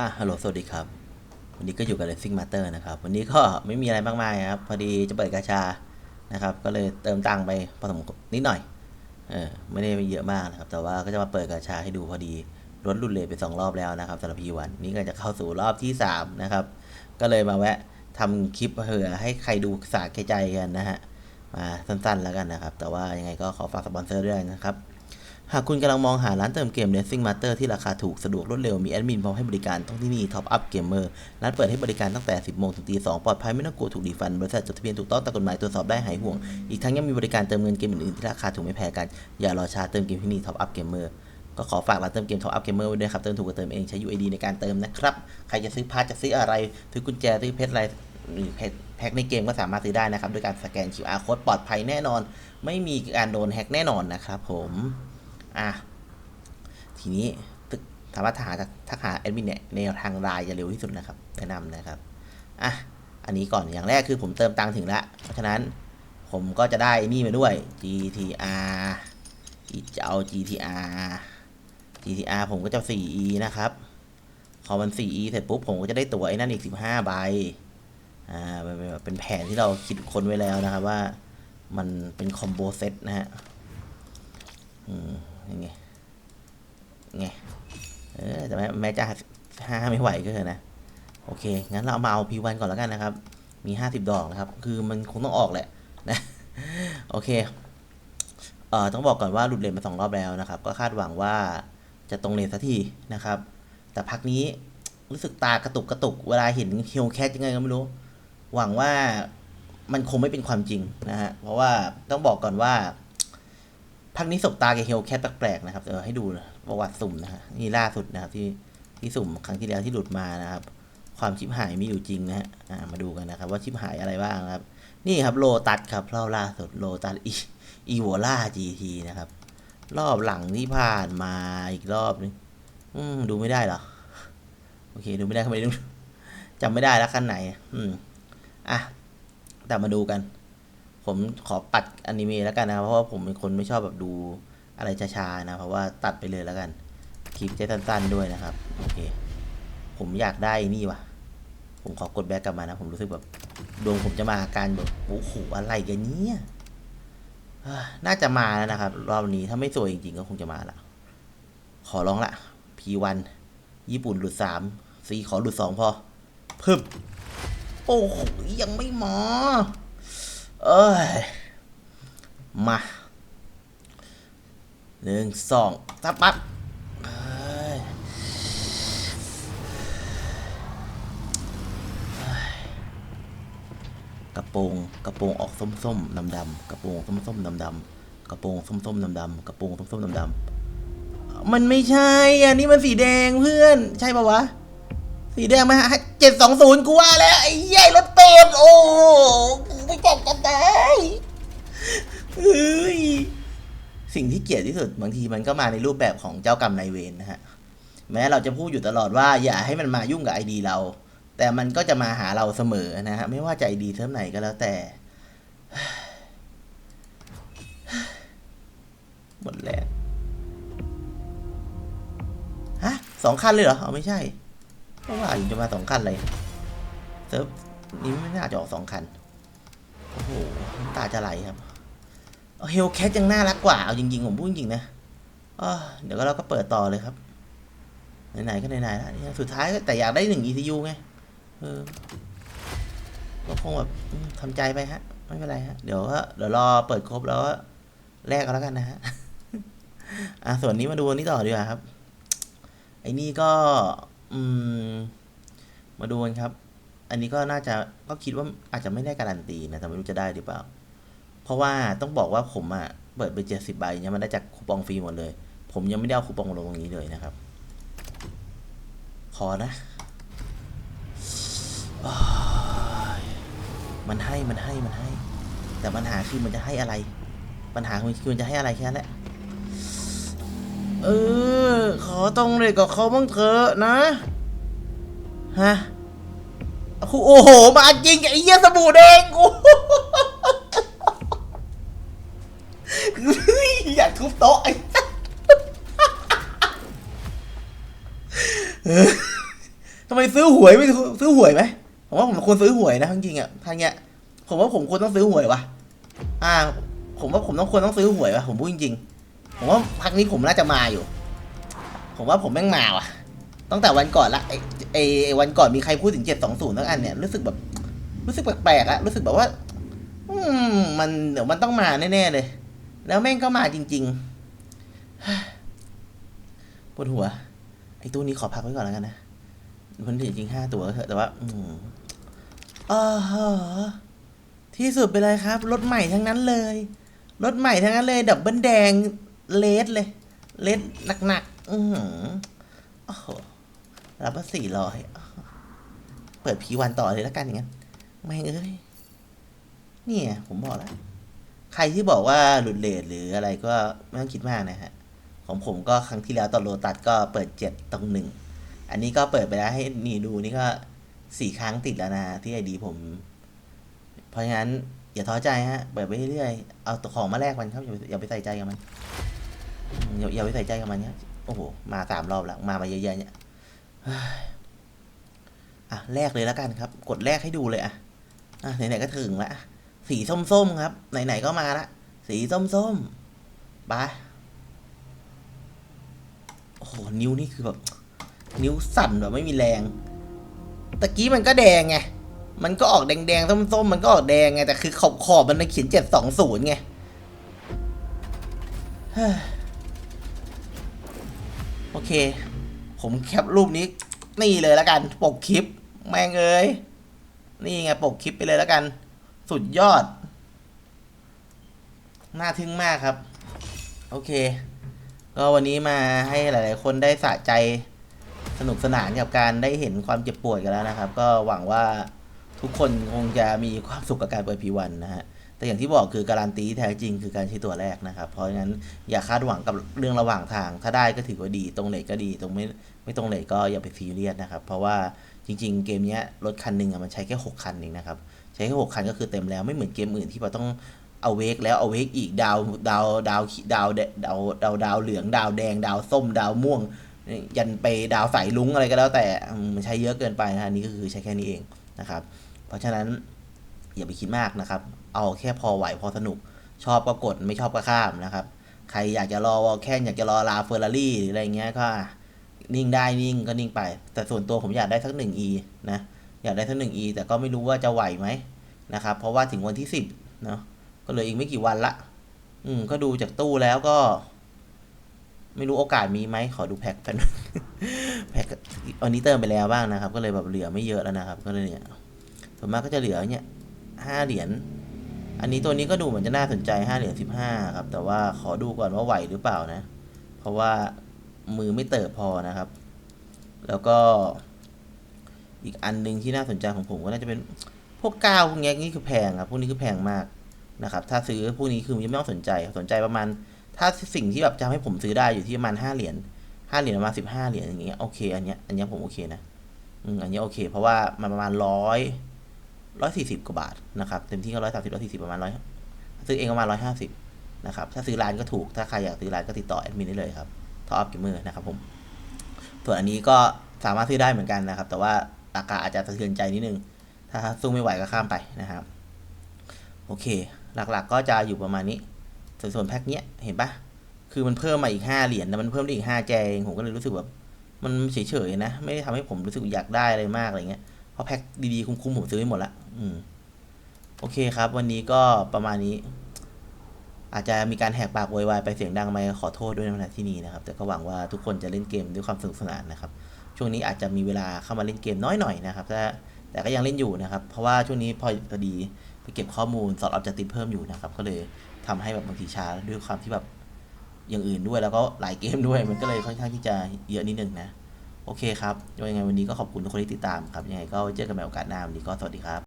อะฮัลโหลสวัสดีครับ วันนี้ก็อยู่กับ Racing Master นะครับ วันนี้ก็ไม่มีอะไรมากมายครับ พอดีจะเปิดกาชา นะครับ ก็เลยเติมตังค์ไปพอสมควรนิดหน่อย เออ ไม่ได้เยอะมากนะครับ แต่ว่าก็จะมาเปิดกาชาให้ดูพอดีลดรุ่นเลทไปสองรอบแล้วนะครับสำหรับ P1 นี่ก็จะเข้าสู่รอบที่3นะครับ ก็เลยมาแวะทำคลิปเผื่อให้ใครดูสาแก่ใจกันนะฮะ มาสั้นๆแล้วกันนะครับ แต่ว่ายังไงก็ขอฝากสปอนเซอร์ด้วยนะครับ หากคุณกำลังมองหาร้านเติมเกม Racing Master ที่ราคาถูกสะดวกรวดเร็วมีแอดมินพร้อมให้บริการต้องที่นี่ Top Up Gamer ร้านเปิดให้บริการตั้งแต่ 10 โมงถึงตี2ปลอดภัยไม่ต้องกลัวถูกดีฟัน บริษัทจดทะเบียนถูกต้องตามกฎหมายตรวจสอบได้หายห่วง อีกทั้งยังมีบริการเติมเงินเกมอื่นๆที่ราคาถูกไม่แพ้กัน อย่ารอช้าเติมเกมที่นี่ Top Up Gamer ก็ขอฝากร้านเติมเกม Top Up Gamer ไว้ด้วยครับเติมถูกกับเติมเองใช้ UID ในการเติมนะครับใครจะซื้อพาร์ทจะซื้ออะไรซื้อกุญแจซื้อเพชรอะไรหรือเพชรแพ็คในเกมก็สามารถซื้อได้นะครับด้วยการสแกน QR code ปลอดภัยแน่นอน ไม่มีการโดนแฮ็กแน่นอนนะครับผม อะทีนี้ตึกสามารถหาทักหาแอดมินเนี่ยในทางไลน์จะเร็วที่สุดนะครับ แนะนำนะครับอะอันนี้ก่อนอย่างแรกคือผมเติมตังถึงแล้ว เพราะฉะนั้นผมก็จะได้นี่มาด้วย GTR จะเอา GTR GTR ผมก็จะ 4E นะครับ พอมัน 4E เสร็จปุ๊บผมก็จะได้ตั๋วไอ้นั่นอีก 15 ใบ อ่า เป็นเป็นเป็นแผนที่เราคิดค้นไว้แล้วนะครับว่ามันเป็นคอมโบเซตนะฮะ อืม ยังไงไงเออแต่แม้แม้จะห้าไม่ไหวก็เถอะนะ โอเค งั้นเราเอามาเอาพีวันก่อนแล้วกันนะครับ มีห้าสิบดอกนะครับ คือมันคงต้องออกแหละนะ โอเค เอ่อ ต้องบอกก่อนว่าหลุดเลนมาสองรอบแล้วนะครับ ก็คาดหวังว่าจะตรงเลนสักทีนะครับ แต่พักนี้รู้สึกตากระตุกกระตุก เวลาเห็นเฮลแคทยังไงก็ไม่รู้ หวังว่ามันคงไม่เป็นความจริงนะฮะ เพราะว่าต้องบอกก่อนว่า พักนี้สบตากับเฮลแคทแปลกๆนะครับเดี๋ยวให้ดูประวัติสุ่มนะฮะนี่ล่าสุดนะครับที่ที่สุ่มครั้งที่แล้วที่หลุดมานะครับ ความชิบหายมีอยู่จริงนะฮะมาดูกันนะครับ ว่าชิบหายอะไรบ้างนะครับ นี่ครับโลตัสครับรอบล่าสุดโลตัสอีอีโวล่าจีทีนะครับ รอบหลังที่ผ่านมาอีกรอบนึงอืมดูไม่ได้เหรอโอเค ดูไม่ได้ทำไมดูจำไม่ได้แล้วขั้นไหน อืมอะแต่มาดูกัน ผมขอปัดอนิเมะแล้วกันนะเพราะว่าผมเป็นคนไม่ชอบแบบดูอะไรช้าๆนะเพราะว่าตัดไปเลยแล้วกันคลิปจะสั้นๆด้วยนะครับโอเคผมอยากได้นี่ว่ะ ผมขอกดแบ็กกลับมานะ ผมรู้สึกแบบดวงผมจะมาอาการแบบโอ้โหอะไรกันเนี่ยน่าจะมาแล้วนะครับ รอบนี้ถ้าไม่สวยจริงๆก็คงจะมาละขอร้องละ P1 ญี่ปุ่นหลุดสามซีขอหลุดสองพอเพิ่มโอ้โหยังไม่มา เอ้ย มาหนึ่งสองสามปั๊บเอ้ยกระโปรงกระโปรงออกส้มๆดำๆกระโปรงส้มๆดำๆกระโปรงส้มๆดำๆกระโปรงส้มๆดำๆมันไม่ใช่ อันนี้มันสีแดงเพื่อน ใช่ปะวะ สีแดงไหมฮะเจ็ดสองศูนย์กูว่าแล้ว ไอ้ใหญ่รถเป็ดโอ้ โหกูไม่จับกันได้เฮ้ยสิ่งที่เกลียดที่สุดบางทีมันก็มาในรูปแบบของเจ้ากรรมนายเวรนะฮะ แม้เราจะพูดอยู่ตลอดว่าอย่าให้มันมายุ่งกับไอดีเรา แต่มันก็จะมาหาเราเสมอนะฮะ ไม่ว่าจะไอดีเท่าไหนก็แล้วแต่ หมดแล้วฮะสองคันเลยเหรอเอาไม่ใช่เพราะว่าจะมาสองคันเลยเซิร์ฟนี้ไม่น่าจะออกสองคัน โอ้โหน้ำตาจะไหลครับเฮลแคทยังน่ารักกว่า เอาจริงๆ ผมพูดจริงนะเดี๋ยวก็เราก็เปิดต่อเลยครับไหนๆก็ไหนๆแล้วสุดท้ายก็แต่อยากได้หนึ่ง ECU ไงก็คงแบบทำใจไปฮะ ไม่เป็นไรฮะ เดี๋ยวก็เดี๋ยวรอเปิดครบแล้วก็แลกกันแล้วกันนะฮะอะส่วนนี้มาดูนนี้ต่อดีกว่าครับ ไอ้นี่ก็ อืม มาดูกันครับ อันนี้ก็น่าจะก็คิดว่าอาจจะไม่ได้การันตีนะแต่ไม่รู้จะได้หรือเปล่า เพราะว่าต้องบอกว่าผมอะเปิดไปเจ็ดสิบใบเนี่ยมันได้จากคูปองฟรีหมดเลย ผมยังไม่ได้เอาคูปองลงตรงนี้เลยนะครับ ขอนะอมันให้มันให้มันให้ แต่ปัญหาคือมันจะให้อะไร ปัญหาคือมันจะให้อะไรแค่นั้นแหละเออ ขอตรงเลยกับเขาบ้างเถอะนะ ฮะ โอ้โห มาจริงไอ้เหี้ยสบู่แดงกูอยากทุบโต๊ะไอ้ทำไมซื้อหวยไม่ซื้อซื้อหวยไหมผมว่าผมควรซื้อหวยนะจริงๆอะทางเนี้ย ผมว่าผมควรต้องซื้อหวยวะอ่า ผมว่าผมต้องควรต้องซื้อหวยวะผมพูดจริงๆผมว่าพักนี้ผมน่าจะมาอยู่ ผมว่าผมแม่งมาว่ะตั้งแต่วันก่อนละ ไอไอวันก่อนมีใครพูดถึงเจ็ดสองศูนย์ทั้งอันเนี่ยรู้สึกแบบ รู้สึกแปลกๆอะรู้สึกแบบว่า อืม มันเดี๋ยวมันต้องมาแน่ๆเลย แล้วแม่งก็มาจริงๆปวดหัว ไอ้ตัวนี้ขอพักไว้ก่อนแล้วกันนะมันถึงจริงห้าตัวเถอะแต่ว่า อืมอ๋อที่สุดไปเลยครับรถใหม่ทั้งนั้นเลย รถใหม่ทั้งนั้นเลย ดับเบิลแดงเลสเลย เลสหนักๆ อือหือโอ้โห รับมาสี่ร้อยเปิดพีวันต่อเลยแล้วกันอย่างนั้นไม่งเอ้ยเนี่ย ผมบอกแล้ว ใครที่บอกว่าหลุดเลทหรืออะไรก็ไม่ต้องคิดมากนะฮะ ของผมก็ครั้งที่แล้วตอนโลตัสก็เปิดเจ็ดตรงหนึ่ง อันนี้ก็เปิดไปแล้วให้นี่ดูนี่ก็สี่ครั้งติดแล้วนะที่ไอดีผม เพราะงั้น อย่าท้อใจฮะ เปิดไปเรื่อยๆ เอาตัวของมาแลกมันครับ อย่าอย่าไปใส่ใจกับมันอย่าอย่าไปใส่ใจกับมันเนี่ยโอ้โห มาสามรอบแล้ว มามาเยอะแยะเนี่ย อะแลกเลยแล้วกันครับ กดแลกให้ดูเลยอะอะไหนๆก็ถึงละสีส้มๆครับ ไหนๆก็มาละสีส้มๆไปโอ้โหนิ้วนี่คือแบบ นิ้วสั่นแบบไม่มีแรงตะกี้มันก็แดงไงมันก็ออกแดงๆส้มๆมันก็ออกแดงไงแต่คือขอบขอบๆมันเขียนเจ็ดสองศูนย์ไงเฮ้ยโอเค ผมแคปรูปนี้นี่เลยแล้วกัน ปกคลิป แม่งเอ้ยนี่ไงปกคลิปไปเลยแล้วกัน สุดยอด น่าทึ่งมากครับ โอเค ก็วันนี้มาให้หลาย ๆ คนได้สะใจสนุกสนานกับการได้เห็นความเจ็บปวดกันแล้วนะครับ ก็หวังว่าทุกคนคงจะมีความสุขกับการเปิดพีวันนะฮะ แต่อย่างที่บอกคือการันตีแท้จริงคือการใช้ตัวแรกนะครับ เพราะงั้นอย่าคาดหวังกับเรื่องระหว่างทาง ถ้าได้ก็ถือว่าดีตรงไหนก็ดีตรงไม่ไม่ตรงไหนก็อย่าไปซีเรียสนะครับ เพราะว่าจริง ๆ เกมเนี้ยรถคันหนึ่งมันใช้แค่หกคันเองนะครับใช้แค่หกคันก็คือเต็มแล้วไม่เหมือนเกมอื่นที่เราต้องเอาเวกแล้วเอาเวกอีกดาวดาวดาวดาวดาวดาวดาวเหลือง ดาวแดง ดาวส้ม ดาวม่วง ยันไปดาวสายลุ้งอะไรก็แล้วแต่มมันใช้เยอะเกินไปนะอันนี้ก็คือใช้แค่นี้เองนะครับ เพราะฉะนั้นอย่าไปคิดมากนะครับ เอาแค่พอไหวพอสนุก ชอบก็กดไม่ชอบก็ข้ามนะครับ ใครอยากจะรอวอลแค่อยากจะรอลาเฟอร์รารี่หรืออะไรเงี้ยก็นิ่งได้นิ่งก็นิ่งไป แต่ส่วนตัวผมอยากได้สักหนึ่ง e นะ อยากได้สักหนึ่ง e แต่ก็ไม่รู้ว่าจะไหวไหมนะครับ เพราะว่าถึงวันที่สิบเนาะก็เหลยอีกไม่กี่วันละ อืม ก็ดูจากตู้แล้วก็ ไม่รู้โอกาสมีไหม ขอดูแพ็คแป๊บนึงแพ็ควันนี้เติมไปแล้วบ้างนะครับ ก็เลยแบบเหลือไม่เยอะแล้วนะครับ ก็เลยเนี่ยส่วนมากก็จะเหลือเนี่ยห้าเหรียญ อันนี้ตัวนี้ก็ดูเหมือนจะน่าสนใจห้าเหรียญสิบห้าครับ แต่ว่าขอดูก่อนว่าไหวหรือเปล่านะ เพราะว่ามือไม่เติบพอนะครับ แล้วก็อีกอันหนึ่งที่น่าสนใจของผมก็น่าจะเป็นพวกก้าวพวกนี้นี่คือแพงครับ พวกนี้คือแพงมากนะครับ ถ้าซื้อพวกนี้คือยังไม่ต้องสนใจ สนใจประมาณ ถ้าสิ่งที่แบบจะให้ผมซื้อได้อยู่ที่ประมาณห้าเหรียญห้าเหรียญประมาณสิบห้าเหรียญอย่างเงี้ยโอเค อันเนี้ยอันเนี้ยผมโอเคนะ อืมอันเนี้ยโอเค เพราะว่ามันประมาณร้อย ร้อยสี่สิบกว่าบาทนะครับเต็มที่ก็ร้อยสามสิบร้อยสี่สิบประมาณร้อยซื้อเองประมาณร้อยห้าสิบนะครับถ้าซื้อร้านก็ถูกถ้าใครอยากซื้อร้านก็ติดต่อแอดมินได้เลยครับท็อปเกมเมอร์นะครับผมส่วนอันนี้ก็สามารถซื้อได้เหมือนกันนะครับ แต่ว่าราคาอาจจะสะเทือนใจนิดนึง ถ้าสู้ไม่ไหวก็ข้ามไปนะครับ โอเค หลักๆก็จะอยู่ประมาณนี้ ส่วนส่วนแพ็คเนี้ยเห็นปะคือมันเพิ่มมาอีกห้าเหรียญแต่มันเพิ่มได้อีกห้าแจเองผมก็เลยรู้สึกแบบมันเฉยๆนะ ไม่ได้ทำให้ผมรู้สึกอยากได้อะไรมากอะไรเงี้ย เพราะแพ็คดีๆ คุ้มๆผมซื้อไปหมดละอืมโอเคครับ วันนี้ก็ประมาณนี้ อาจจะมีการแหกปากโวยวายไปเสียงดังไหมขอโทษด้วยในที่นี้นะครับ แต่ก็หวังว่าทุกคนจะเล่นเกมด้วยความสนุกสนานนะครับ ช่วงนี้อาจจะมีเวลาเข้ามาเล่นเกมน้อยหน่อยนะครับแต่แต่ก็ยังเล่นอยู่นะครับ เพราะว่าช่วงนี้พอพอดีไปเก็บข้อมูลสอดออบจะติดเพิ่มอยู่นะครับ ก็เลยทำให้แบบบางทีช้าด้วยความที่แบบอย่างอื่นด้วยแล้วก็หลายเกมด้วยมันก็เลยค่อนข้างที่จะเยอะนิดนึงนะ โอเคครับยังไงวันนี้ก็ขอบคุณทุกคนที่ติดตามครับ ยังไงก็เจอกันใหม่โอกาสหน้า วันนี้ก็สวัสดีครับ